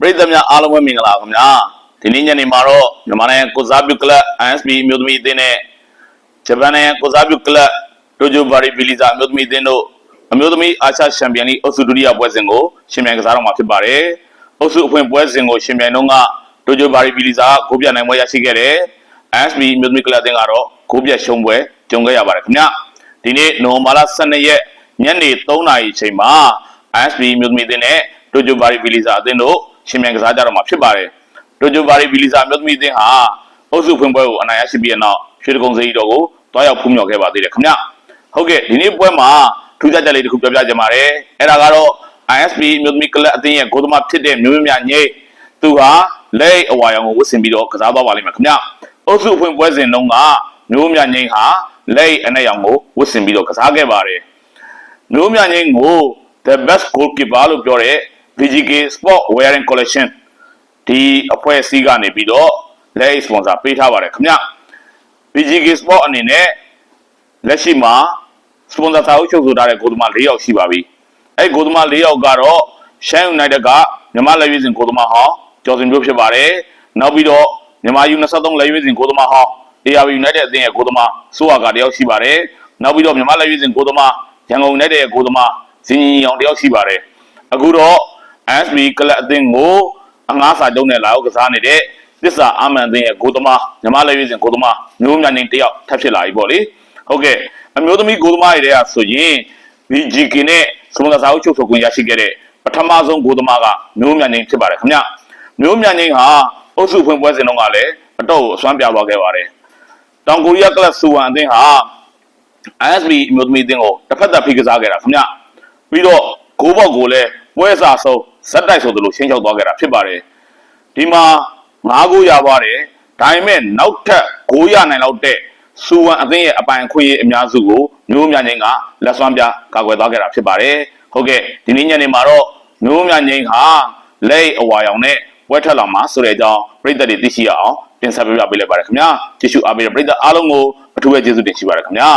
ပရိသတ်များအားလုံးပဲမင်္ဂလာပါခင်ဗျာဒီနေ့ညနေမှာတော့မြန်မာနိုင်ငံကိုစားပြုကလပ် ISB အမျိုးသမီးအသင်းနဲ့ဂျပန်နိုင်ငံကိုစားပြုကလပ်တိုဂျိုဘာရီဘီလီဇာအမျိုးသမီးအသင်းတို့အမျိုးသမီးအာရှချန်ပီယံလိအုပ်စုဒုတိယပွဲစဉ်ကိုရှင်ပြိုင်ကစားတော့မှာဖြစ်ပါတယ်အုပ်စုအဖွင့်ပွဲစဉ်ကိုရှင်ပြိုင်တော့ကတိုဂျိုဘာရီဘီလီဇာကဂိုးပြနိုင်ပွဲရရှိခဲ့တယ် ISB အမျိုးသမီးကလပ်အသင်းကတော့ဂိုးပြရှုံးပွဲကြုံခဲ့ရပါတယ်ခင်ဗျာဒီနေ့နိုဝင်ဘာလ12ရက်ညနေ3နာရီအချိန်မှာ ISB အမျိုးသမီးအသင်းနဲ့တိုဂျိုဘာရီဘီလီဇာအသင်းတို့ ရှင်ပြိုင်ကစားကြတော့မှာဖြစ်ပါတယ်တိုဂျိုဘာရီဘီလီဇာမြို့သမီးအသင်းဟာအုပ်စုဖွင့်ပွဲကိုအနိုင်ရရှိပြီးတဲ့နောက်ရွှေတကုံစေးတော်ကိုတွားရောက်ဖူးမြော်ခဲ့ပါသေးတယ်ခင်ဗျဟုတ်ကဲ့ဒီနေ့ပွဲမှာထူးခြားချက်လေးတစ်ခုပြောပြချင်ပါတယ်အဲ့ဒါကတော့ ISB မြို့သမီးကလပ်အသင်းရဲ့ဂိုးသမားဖြစ်တဲ့မျိုးမြညိတ်သူဟာလက်အဝါရောင်ကိုဝတ်ဆင်ပြီးတော့ကစားသွားပါလိမ့်မယ်ခင်ဗျအုပ်စုဖွင့်ပွဲစဉ်တုန်းကမျိုးမြညိတ်ဟာလက်အနဲ့ရောင်ကိုဝတ်ဆင်ပြီးတော့ကစားခဲ့ပါတယ်မျိုးမြငင်းကို the best goalkeeper လို့ပြောတဲ့ VGK Sport Wearing Collection ဒီအဖွဲ့အစည်းကနေပြီးတော့လက် sponsor ပေးထားပါတယ်ခင်ဗျ VGK Sport အနေနဲ့လက်ရှိမှာ sponsor စာအုပ်ချုပ်ဆိုထားတဲ့ကိုယ်သမား၄ယောက်ရှိပါပြီအဲ့ကိုယ်သမား၄ယောက်ကတော့ Shine United ကမြန်မာလက်ရွေးစင်ကိုယ်သမားဟောင်းကျော်စင်မျိုးဖြစ်ပါတယ်နောက်ပြီးတော့မြန်မာ U23 လက်ရွေးစင်ကိုယ်သမားဟောင်း ARB United အသင်းရဲ့ကိုယ်သမားစိုးဟာကတယောက်ရှိပါတယ်နောက်ပြီးတော့မြန်မာလက်ရွေးစင်ကိုယ်သမားရန်ကုန် United ရဲ့ကိုယ်သမားဇင်ကြီးအောင်တယောက်ရှိပါတယ်အခုတော့ ASB ကလပ်အသင်းကိုအငားစာတုံးနဲ့လာရောက်ကစားနေတဲ့သစ္စာအာမန်အသင်းရဲ့ကိုယ်သမားမြန်မာလက်ရွေးစင်ကိုယ်သမားမျိုးမြနိုင်တယောက်ထပ်ဖြစ်လာပြီပေါ့လေဟုတ်ကဲ့အမျိုးသမီးကိုယ်သမားတွေတဲ့ဆိုရင် VGK နဲ့စမုန်စာအုပ်ချုပ်ဆိုခွင့်ရရှိခဲ့တဲ့ပထမဆုံးကိုယ်သမားကမျိုးမြနိုင်ဖြစ်ပါတယ်ခင်ဗျမျိုးမြနိုင်ဟာအုပ်စုဖွင့်ပွဲစဉ်တုန်းကလည်းအတော့ကိုအစွမ်းပြသွားခဲ့ပါတယ်တောင်ကိုရီးယားကလပ်စူဝမ်အသင်းဟာ ISB အမျိုးသမီးအသင်းကိုတစ်ဖက်သက်ဖိကစားခဲ့တာခင်ဗျပြီးတော့ဂိုးပေါက်ကိုလည်းပွဲစားဆုံး ဇက်တိုက်ဆိုသလိုရှင်းချောက်သွားခဲ့တာဖြစ်ပါတယ်ဒီမှာ၅ဂိုးရပါတယ်ဒါပေမဲ့နောက်ထပ်ဂိုးရနိုင်လောက်တဲ့စူဝမ်အသင်းရဲ့အပိုင်အခွင့်အရေးအများစုကိုမျိုးမြငိမ့်ကလက်စွမ်းပြကာကွယ်သွားခဲ့တာဖြစ်ပါတယ်ဟုတ်ကဲ့ဒီနေ့ညနေမှာတော့မျိုးမြငိမ့်ဟာလက်အဝါရောင်နဲ့ပွဲထွက်လာမှာဆိုတဲ့အကြောင်းပြည်သက်တွေသိရှိရအောင်တင်ဆက်ပေးပြပေးလိုက်ပါတယ်ခင်ဗျာကျေးဇူးအားပေးတဲ့ပြည်သက်အားလုံးကိုအထူးပဲကျေးဇူးတင်ရှိပါတယ်ခင်ဗျာ